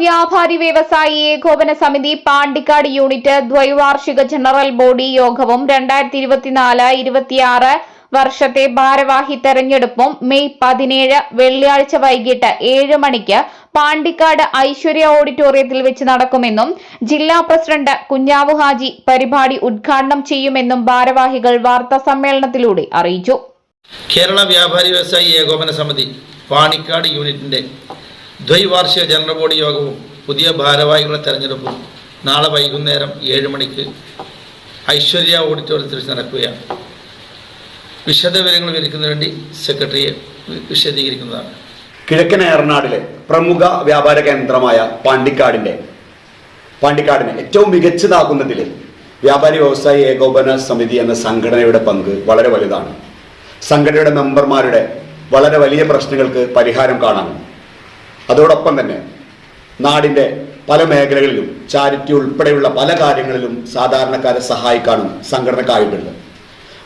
വ്യാപാരി വ്യവസായി ഏകോപന സമിതി പാണ്ടിക്കാട് യൂണിറ്റ് ദ്വൈവാർഷിക ജനറൽ ബോഡി യോഗവും രണ്ടായിരത്തി ഇരുപത്തിനാല് ഇരുപത്തിയാറ് വർഷത്തെ ഭാരവാഹി തെരഞ്ഞെടുപ്പും മെയ് പതിനേഴ് വെള്ളിയാഴ്ച വൈകിട്ട് ഏഴ് മണിക്ക് പാണ്ടിക്കാട് ഐശ്വര്യ ഓഡിറ്റോറിയത്തിൽ വെച്ച് നടക്കുമെന്നും ജില്ലാ പ്രസിഡന്റ് കുഞ്ഞാവു ഹാജി പരിപാടി ഉദ്ഘാടനം ചെയ്യുമെന്നും ഭാരവാഹികൾ വാർത്താ സമ്മേളനത്തിലൂടെ അറിയിച്ചു. കേരള വ്യാപാരി വ്യവസായി ഏകോപന സമിതി പാണിക്കാട് യൂണിറ്റിന്റെ ദ്വൈവാർഷിക ജനറൽ ബോഡി യോഗവും പുതിയ ഭാരവാഹികളുടെ തെരഞ്ഞെടുപ്പും നാളെ വൈകുന്നേരം ഏഴ് മണിക്ക് ഐശ്വര്യ ഓഡിറ്റോറിയത്തിൽ നടക്കുകയാണ്. വിശദവിവരങ്ങൾ വിവരിക്കുന്നതിന് വേണ്ടി സെക്രട്ടറിയെ വിശദീകരിക്കുന്നതാണ്. കിഴക്കൻ ഏറനാടിലെ പ്രമുഖ വ്യാപാര കേന്ദ്രമായ പാണ്ടിക്കാടിന്റെ പാണ്ടിക്കാടിനെ ഏറ്റവും മികച്ചതാക്കുന്നതിൽ വ്യാപാരി വ്യവസായി ഏകോപന സമിതി എന്ന സംഘടനയുടെ പങ്ക് വളരെ വലുതാണ്. സംഘടനയുടെ മെമ്പർമാരുടെ വളരെ വലിയ പ്രശ്നങ്ങൾക്ക് പരിഹാരം കാണാനും അതോടൊപ്പം തന്നെ നാടിന്റെ പല മേഖലകളിലും ചാരിറ്റി ഉൾപ്പെടെയുള്ള പല കാര്യങ്ങളിലും സാധാരണക്കാരെ സഹായിക്കാനും സംഘടനക്കായിട്ടുണ്ട്.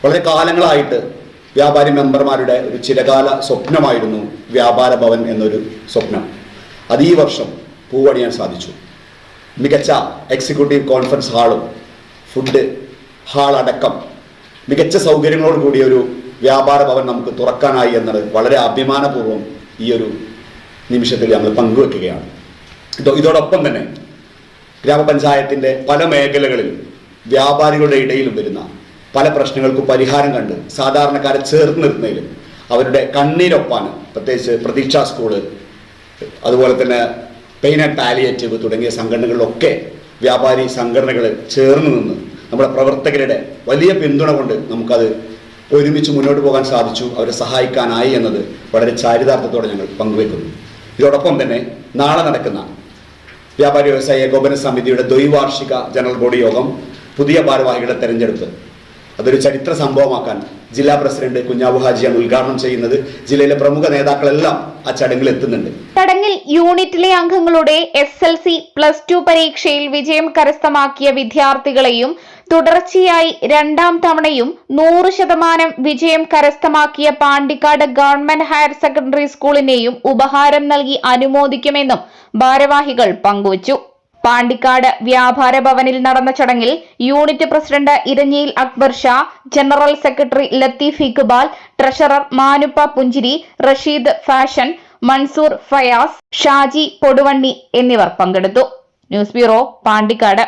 വളരെ കാലങ്ങളായിട്ട് വ്യാപാരി മെമ്പർമാരുടെ ഒരു ചിരകാല സ്വപ്നമായിരുന്നു വ്യാപാര ഭവൻ എന്നൊരു സ്വപ്നം. അത് ഈ വർഷം പൂവണിയാൻ സാധിച്ചു. മികച്ച എക്സിക്യൂട്ടീവ് കോൺഫറൻസ് ഹാളും ഫുഡ് ഹാൾ അടക്കം മികച്ച സൗകര്യങ്ങളോട് കൂടിയ ഒരു വ്യാപാര ഭവൻ നമുക്ക് തുറക്കാനായി എന്നത് വളരെ അഭിമാനപൂർവം ഈ ഒരു നിമിഷത്തിൽ നമ്മൾ പങ്കുവെക്കുകയാണ്. ഇതോ ഇതോടൊപ്പം തന്നെ ഗ്രാമപഞ്ചായത്തിന്റെ പല മേഖലകളിലും വ്യാപാരികളുടെ ഇടയിലും വരുന്ന പല പ്രശ്നങ്ങൾക്കും പരിഹാരം കണ്ട് സാധാരണക്കാരെ ചേർത്ത് നിർത്തുന്നതിലും അവരുടെ കണ്ണീരൊപ്പാൻ പ്രത്യേകിച്ച് പ്രതീക്ഷാ സ്കൂൾ അതുപോലെ തന്നെ പെയിൻ ആൻഡ് പാലിയേറ്റീവ് തുടങ്ങിയ സംഘടനകളിലൊക്കെ വ്യാപാരി സംഘടനകൾ ചേർന്ന് നിന്ന് നമ്മുടെ പ്രവർത്തകരുടെ വലിയ പിന്തുണ കൊണ്ട് നമുക്കത് ഒരുമിച്ച് മുന്നോട്ട് പോകാൻ സാധിച്ചു അവരെ സഹായിക്കാനായി എന്നത് വളരെ ചാരിതാർത്ഥത്തോടെ ഞങ്ങൾ പങ്കുവെക്കുന്നു. ഇതോടൊപ്പം തന്നെ നാളെ നടക്കുന്ന വ്യാപാരി വ്യവസായ ഏകോപന സമിതിയുടെ ദ്വൈവാർഷിക ജനറൽ ബോഡി യോഗം പുതിയ ഭാരവാഹികളുടെ തെരഞ്ഞെടുപ്പ് അതൊരു ചരിത്ര സംഭവമാക്കാൻ ജില്ലാ പ്രസിഡന്റ് കുഞ്ഞാബു ഹാജിയാണ് ഉദ്ഘാടനം ചെയ്യുന്നത്. ജില്ലയിലെ പ്രമുഖ നേതാക്കളെല്ലാം ആ ചടങ്ങിൽ എത്തുന്നുണ്ട്. ചടങ്ങിൽ യൂണിറ്റിലെ അംഗങ്ങളുടെ S L C plus two പരീക്ഷയിൽ വിജയം കരസ്ഥമാക്കിയ വിദ്യാർത്ഥികളെയും തുടർച്ചയായി രണ്ടാം തവണയും നൂറ് ശതമാനം വിജയം കരസ്ഥമാക്കിയ പാണ്ടിക്കാട് ഗവൺമെന്റ് ഹയർ സെക്കൻഡറി സ്കൂളിനെയും ഉപഹാരം നൽകി അനുമോദിക്കുമെന്നും ഭാരവാഹികൾ പങ്കുവച്ചു. പാണ്ടിക്കാട് വ്യാപാര ഭവനിൽ നടന്ന ചടങ്ങിൽ unit president Eranhiyil Akbar Shah general secretary Latheef Iqbal treasurer Manuppa പുഞ്ചിരി റഷീദ് ഫാഷൻ മൻസൂർ ഫയാസ് ഷാജി പൊടുവണ്ണി എന്നിവർ പങ്കെടുത്തു. News bureau Pandikkad.